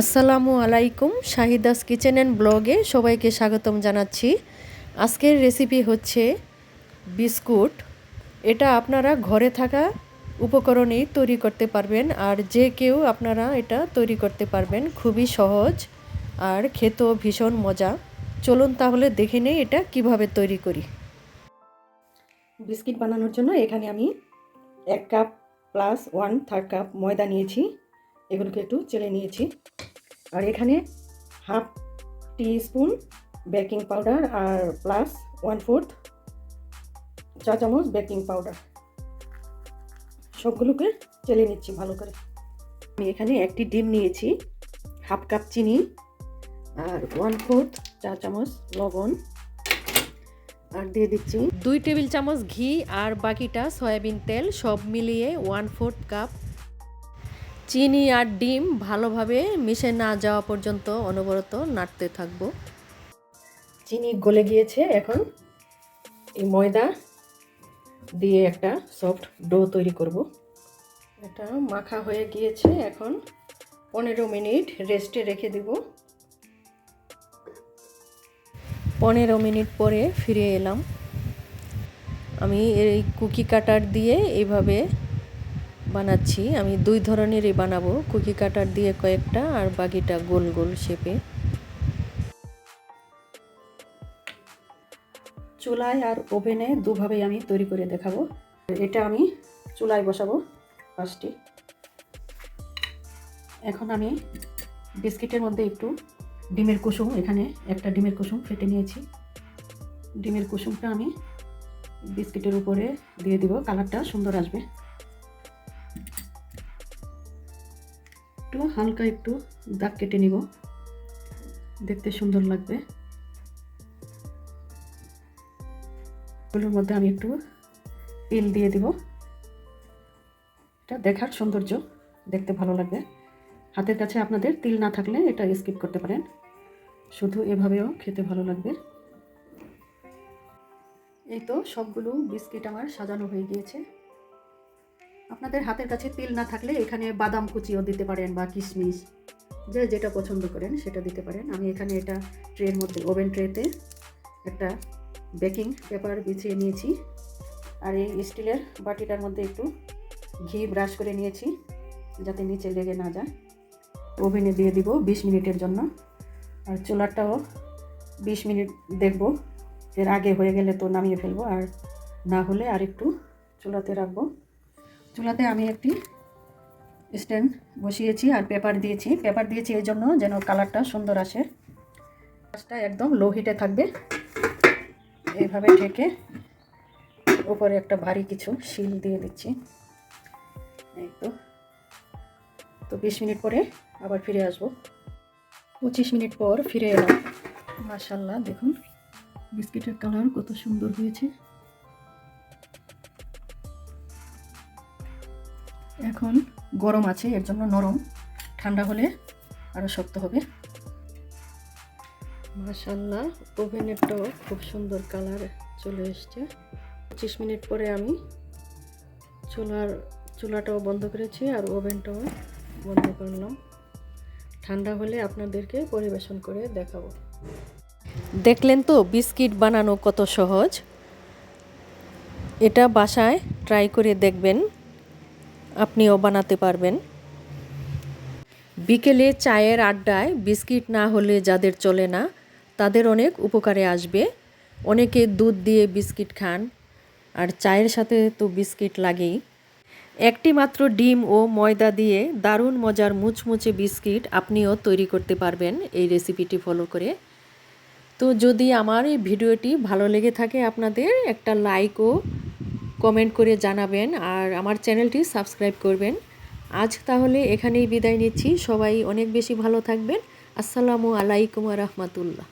আসসালামু আলাইকুম Shahida's kitchen and ব্লগে সবাইকে স্বাগতম জানাচ্ছি। আজকের রেসিপি হচ্ছে বিস্কুট। এটা আপনারা ঘরে থাকা উপকরণেই তৈরি করতে পারবেন আর যে কেউ আপনারা এটা তৈরি করতে পারবেন খুবই সহজ আর খেতেও ভীষণ মজা। চলুন তাহলে দেখে নেই এটা কীভাবে তৈরি করি। বিস্কিট বানানোর জন্য এখানে আমি এক cup plus one third cup ময়দা নিয়েছি। এগুলোকে একটু চেলে নিয়েছি। আর এখানে half teaspoon baking powder আর প্লাস ওয়ান ফোর্থ চা চামচ বেকিং পাউডার। সবগুলোকে চেলে নিচ্ছি ভালো করে। আমি এখানে একটি ডিম নিয়েছি, হাফ কাপ চিনি আর ওয়ান ফোর্থ চা চামচ লবণ। আর দিয়ে দিচ্ছি দুই টেবিল চামচ ঘি আর বাকিটা সয়াবিন তেল সব মিলিয়ে ওয়ান ফোর্থ কাপ চিনি আর ডিম ভালোভাবে মিশে না যাওয়া পর্যন্ত অনবরত নাড়তে থাকব। চিনি গলে গিয়েছে এখন। এই ময়দা দিয়ে একটা সফট ডো তৈরি করব। এটা মাখা হয়ে গিয়েছে এখন। পনেরো মিনিট রেস্টে রেখে দিব। পনেরো মিনিট পরে ফিরে এলাম। আমি এই কুকি কাটার দিয়ে এইভাবে বানাচ্ছি। আমি দুই ধরনেরই বানাবো। কুকি কাটার দিয়ে কয়েকটা আর বাকিটা গোল গোল শেপে। চুলায় আর ওভেনে দুভাবেই আমি তৈরি করে দেখাবো। এটা আমি চুলায় বসাবো ফার্স্টে। এখন আমি বিস্কিটের মধ্যে একটু ডিমের কুসুম, এখানে একটা ডিমের কুসুম ফেটে নিয়েছি। ডিমের কুসুমটা আমি বিস্কিটের উপরে দিয়ে দিব। কালারটা সুন্দর আসবে। একটু, হালকা একটু দাগ কেটে নিব। দেখতে সুন্দর লাগবে। এগুলোর মধ্যে আমি একটু তিল দিয়ে দিব। এটা দেখার সৌন্দর্য দেখতে ভালো লাগবে। হাতের কাছে আপনাদের তিল না থাকলে এটা স্কিপ করতে পারেন। শুধু এভাবেও খেতে ভালো লাগবে। এই তো সবগুলো বিস্কিট আমার সাজানো হয়ে গিয়েছে। আপনাদের হাতের কাছে তিল না থাকলে এখানে বাদাম কুচিও দিতে পারেন বা কিশমিশ। যে যেটা পছন্দ করেন সেটা দিতে পারেন। আমি এখানে এটা ট্রের মধ্যে, ওভেন ট্রেতে একটা বেকিং পেপার বিছিয়ে নিয়েছি। আর এই স্টিলের বাটিটার মধ্যে একটু ঘি ব্রাশ করে নিয়েছি, যাতে নিচে লেগে না যায়। ওভেনে দিয়ে দিব বিশ মিনিটের জন্য। আর চুলাটাও বিশ মিনিট দেখব। এর আগে হয়ে গেলে তো নামিয়ে ফেলব। আর না হলে আর একটু চুলাতে রাখব। চুলাতে আমি একটি স্ট্যান্ড বসিয়েছি আর পেপার দিয়েছি। পেপার দিয়েছি এই জন্য যেন কালারটা সুন্দর আসে। গাছটা একদম লো হিটে থাকবে। এইভাবে ঢেকে উপরে একটা ভারী কিছু শিল দিয়ে দিচ্ছি। এই তো। তো বিশ মিনিট পরে আবার ফিরে আসব। পঁচিশ মিনিট পর ফিরে এলাম। মাসাল্লাহ দেখুন। বিস্কিটের কালার কত সুন্দর হয়েছে। এখন গরম আছে, এর জন্য নরম। ঠান্ডা হলে আরও শক্ত হবে। মাসাল্লাহ ওভেনেরটাও খুব সুন্দর কালার চলে এসছে। পঁচিশ মিনিট পরে আমি চুলার, চুলাটাও বন্ধ করেছি আর ওভেনটাও বন্ধ করলাম। ঠান্ডা হলে আপনাদেরকে পরিবেশন করে দেখাবো। দেখলেন তো, বিস্কিট বানানো কত সহজ। এটা বাসায় ট্রাই করে দেখবেন। আপনিও বানাতে পারবেন। বিকেলে চায়ের আড্ডায় বিস্কিট না হলে যাদের চলে না, তাদের অনেক উপকারে আসবে। অনেকে দুধ দিয়ে বিস্কিট খান, আর চায়ের সাথে তো বিস্কিট লাগেই। একটি মাত্র ডিম ও ময়দা দিয়ে দারুণ মজার মুচমুচে বিস্কিট আপনিও তৈরি করতে পারবেন এই রেসিপিটি ফলো করে। তো যদি আমার এই ভিডিওটি ভালো লেগে থাকে আপনাদের, একটা লাইক ও কমেন্ট করে জানাবেন আর আমার চ্যানেলটি সাবস্ক্রাইব করবেন। আজ তাহলে এখানেই বিদায় নিচ্ছি। সবাই অনেক বেশি ভালো থাকবেন। আসসালামু আলাইকুম রহমতুল্লাহ।